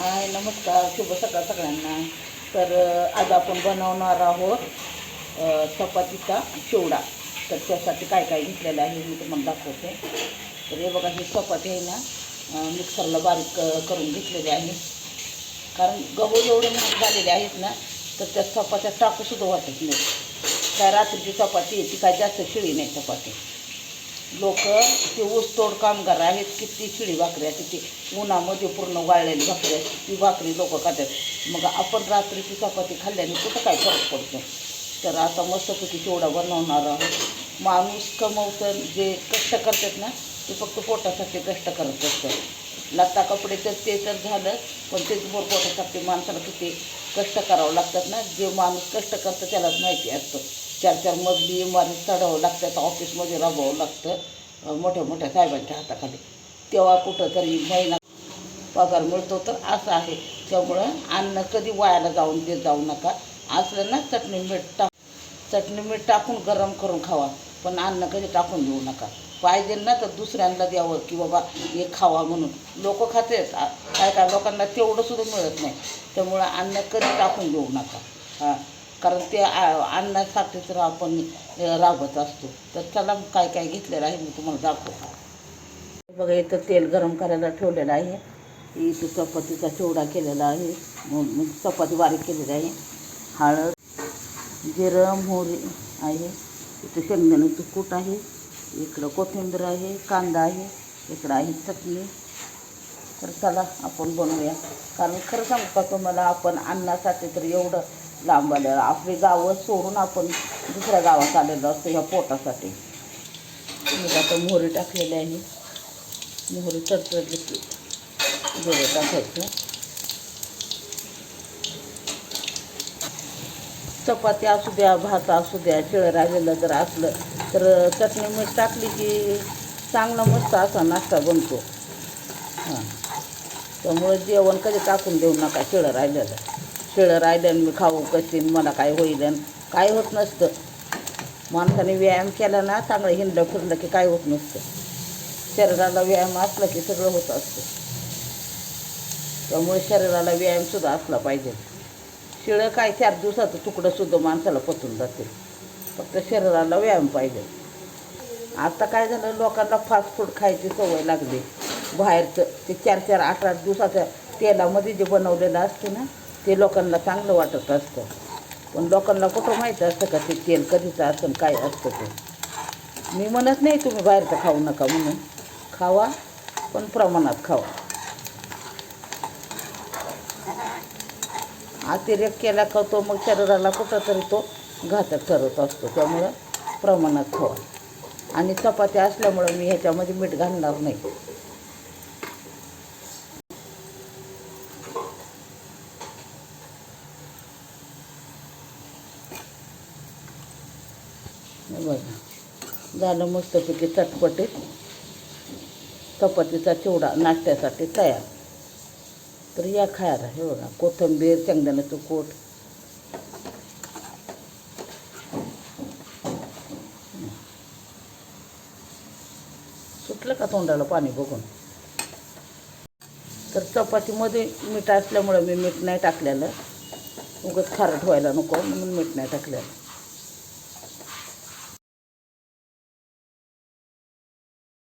हाय नमस्कार शुभ सकाळ सगळ्यांना. तर आज आपण बनवणार आहोत चपातीचा चिवडा. तर त्यासाठी काय काय घेतलेलं आहे मी तुम्हाला दाखवते. तर हे बघा ही चपाती आहे ना मिक्सरला बारीक करून घेतलेली आहे. कारण गहू एवढे महाग झालेले आहेत ना तर त्या चपात्या टाकूसुद्धा वाटत नाही. काय रात्रीची चपाती आहे ती काय जास्त शिळी नाही चपाती. लोक ते ऊसतोड कामगार आहेत किती शिळी भाकरी आहे ती उन्हामध्ये पूर्ण वाळलेली भाकरी आहे ती भाकरी लोक खातात. मग आपण रात्रीची चपाती खाल्ल्याने कुठं काय फरक पडतो? तर आता मस्तपैकी चिवडा बनवणार आहोत. माणूस कमवतं जे कष्ट करतात ना ते फक्त पोटासाठी कष्ट करत असतात. लत्ता कपडे तर ते तर झालं पण तेच बोर पोटासाठी माणसाला किती कष्ट करावं लागतात ना? जे माणूस कष्ट करतं त्यालाच माहिती असतं. चार चार मजली इमारत चढावं लागतात ऑफिसमध्ये राबवावं लागतं. मोठ्या मोठ्या साहेबांच्या हाताखाली. तेव्हा कुठं तरी महिना पगार मिळतो तर असं आहे. त्यामुळं अन्न कधी वायाला जाऊन देत जाऊ नका. असलं ना चटणी मीठ टाक चटणी मीठ टाकून गरम करून खावा. पण अन्न कधी टाकून देऊ नका. पाहिजे ना तर दुसऱ्यांना द्यावं की बाबा हे खावा म्हणून. लोक खातेच काय काय लोकांना तेवढं सुद्धा मिळत नाही. त्यामुळं अन्न कधी टाकून देऊ नका. हां. कारण ते आ- अन्नासाठी तर आपण राबत असतो. तर चला काय काय घेतलेलं आहे मी तुम्हाला दाखवतो. बघा इथं तेल गरम करायला ठेवलेलं आहे. इथं चपातीचा चिवडा केलेला आहे. म्हणजे चपाती बारीक केलेली आहे. हळद जिरं मोहरी आहे. इथं शेंगदाण्याचं कूट आहे. इकडं कोथिंबीर आहे कांदा आहे इकडं आहे चटणी. तर चला आपण बनवूया. कारण खरं सांगू का तुम्हाला आपण अन्नासाठी तर एवढं लांब आलेलं आपली गावं सोडून आपण दुसऱ्या गावात आलेलो असतो ह्या पोटासाठी. मी आता मोहरी टाकलेली आहे. मोहरी तडतडली की जिरं टाकायचं. चपाती असू द्या भात असू द्या शिळं राहिलेलं जर असलं तर चटणी मीठ टाकली की चांगला मस्त असा नाश्ता बनतो. हां. त्यामुळे जेवण कधी टाकून देऊ नका शिळं राहिलेलं शिळं राहिलं मी खाऊ कशी मला काय होईल आणि काय होत नसतं. माणसाने व्यायाम केला ना चांगलं हिंडलं फिरलं की काय होत नसतं. शरीराला व्यायाम असला की सगळं होत असतं. त्यामुळे शरीराला व्यायामसुद्धा असला पाहिजे. शिळं काय चार दिवसाचं तुकडंसुद्धा माणसाला पचून जाते. फक्त शरीराला व्यायाम पाहिजे. आता काय झालं लोकांना फास्ट फूड खायची सवय लागली. बाहेरचं ते चार चार आठ आठ दिवसाच्या तेलामध्ये जे बनवलेलं असते ना ते लोकांना चांगलं वाटत असतं. पण लोकांना कुठं माहीत असतं का ते तेल कधीचं असतं काय असतं ते? मी म्हणत नाही तुम्ही बाहेरचं खाऊ नका म्हणून. खावा पण प्रमाणात खावा. अतिरेक केला का तो मग शरीराला कुठंतरी तो घातक ठरत असतो. त्यामुळं प्रमाणात खावा. आणि चपात्या असल्यामुळं मी ह्याच्यामध्ये मीठ घालणार नाही. बघा. झालं मस्तपैकी चटपटीत. चपातीचा चिवडा नाश्त्यासाठी तयार. तर या खायला हे बघा. कोथिंबीर शेंगदाण्याचं कोट. सुटलं का तोंडाला पाणी बघून? तर चपातीमध्ये मीठ असल्यामुळं मी मीठ नाही टाकलेलं. उगाच खारट व्हायला नको म्हणून मीठ नाही टाकलेलं.